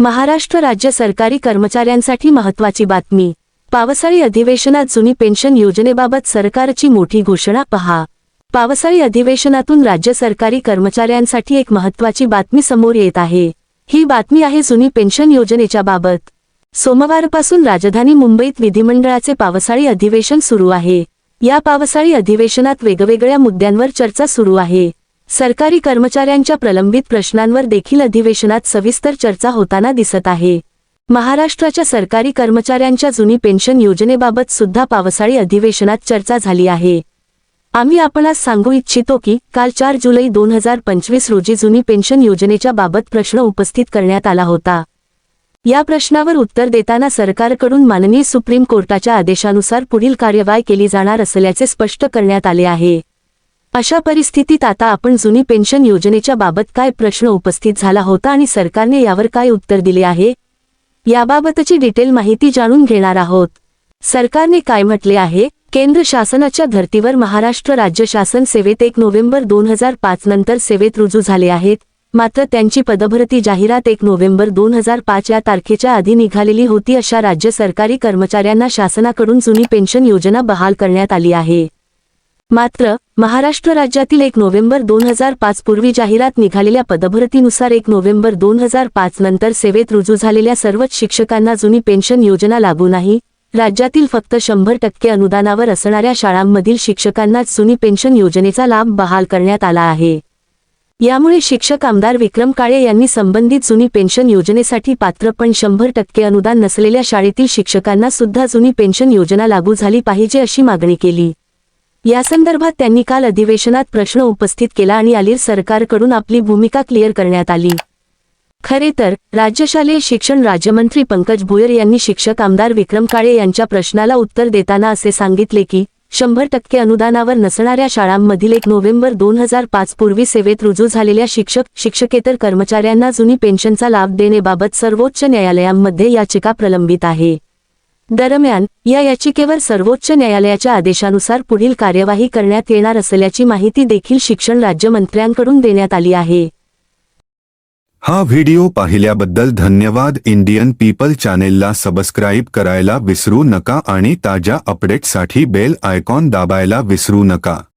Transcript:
महाराष्ट्र राज्य सरकारी कर्मचाऱ्यांसाठी महत्त्वाची बातमी. पावसाळी अधिवेशनात जुनी पेन्शन योजनेबाबत सरकारची मोठी घोषणा पहा. पावसाळी अधिवेशनातून राज्य सरकारी कर्मचाऱ्यांसाठी एक महत्त्वाची बातमी समोर येत आहे. ही बातमी आहे जुनी पेन्शन योजनेच्या बाबत. सोमवारपासून राजधानी मुंबईत विधिमंडळाचे पावसाळी अधिवेशन सुरू आहे. या पावसाळी अधिवेशनात वेगवेगळ्या मुद्द्यांवर चर्चा सुरू आहे. सरकारी कर्मचाऱ्यांच्या प्रलंबित प्रश्नांवर देखील अधिवेशनात सविस्तर चर्चा होताना दिसत आहे. महाराष्ट्राच्या सरकारी कर्मचाऱ्यांच्या जुनी पेन्शन योजनेबाबत सुद्धा पावसाळी अधिवेशनात चर्चा झाली आहे. आम्ही आपणास सांगू इच्छितो की काल चार जुलै दोन हजार पंचवीस रोजी जुनी पेन्शन योजनेच्या बाबत प्रश्न उपस्थित करण्यात आला होता. या प्रश्नावर उत्तर देताना सरकारकडून माननीय सुप्रीम कोर्टाच्या आदेशानुसार पुढील कार्यवाही केली जाणार असल्याचे स्पष्ट करण्यात आले आहे. अशा परिस्थितीत आता आपण जुनी पेन्शन योजनेच्या बाबत काय प्रश्न उपस्थित झाला होता आणि सरकारने यावर काय उत्तर दिले आहे याबाबतची डिटेल माहिती जाणून घेणार आहोत. सरकारने काय म्हटले आहे केंद्र शासनाच्या धर्तीवर महाराष्ट्र राज्य शासन सेवेत एक नोव्हेंबर दोन हजार पाच नंतर सेवेत रुजू झाले आहेत मात्र त्यांची पदभरती जाहिरात एक नोव्हेंबर दोन हजार पाच या तारखेच्या आधी निघालेली होती अशा राज्य सरकारी कर्मचाऱ्यांना शासनाकडून जुनी पेन्शन योजना बहाल करण्यात आली आहे. मात्र महाराष्ट्र राज्यातील एक नोव्हेंबर दोन हजार पाच पूर्वी जाहिरात निघालेल्या पदभरतीनुसार एक नोव्हेंबर दोन हजार पाच नंतर सेवेत रुजू झालेल्या सर्वच शिक्षकांना जुनी पेन्शन योजना लागू नाही. राज्यातील फक्त शंभर टक्के अनुदानावर असणाऱ्या शाळांमधील शिक्षकांनाच जुनी पेन्शन योजनेचा लाभ बहाल करण्यात आला आहे. यामुळे शिक्षक आमदार विक्रम काळे यांनी संबंधित जुनी पेन्शन योजनेसाठी पात्र पण शंभर टक्के अनुदान नसलेल्या शाळेतील शिक्षकांना सुद्धा जुनी पेन्शन योजना लागू झाली पाहिजे अशी मागणी केली. यासंदर्भात त्यांनी काल अधिवेशनात प्रश्न उपस्थित केला आणि अलीर सरकारकडून आपली भूमिका क्लिअर करण्यात आली. खरे तर राज्य शालेय शिक्षण राज्यमंत्री पंकज भुयर यांनी शिक्षक आमदार विक्रम काळे यांच्या प्रश्नाला उत्तर देताना असे सांगितले की शंभर टक्के अनुदानावर नसणाऱ्या शाळांमधील एक नोव्हेंबर दोन हजार पाच पूर्वी सेवेत रुजू झालेल्या शिक्षक शिक्षकेतर कर्मचाऱ्यांना जुनी पेन्शनचा लाभ देण्याबाबत सर्वोच्च न्यायालयांमध्ये याचिका प्रलंबित आहे. दरम्यान या याचिकेवर सर्वोच्च न्यायालयाच्या आदेशानुसार पुढील कार्यवाही करण्यात येणार असल्याची माहिती देखील शिक्षण राज्यमंत्र्यांकडून देण्यात आली आहे. हा व्हिडिओ पाहिल्याबद्दल धन्यवाद. इंडियन पीपल चॅनेलला सबस्क्राईब करायला विसरू नका आणि ताज्या अपडेटसाठी बेल आयकॉन दाबायला विसरू नका.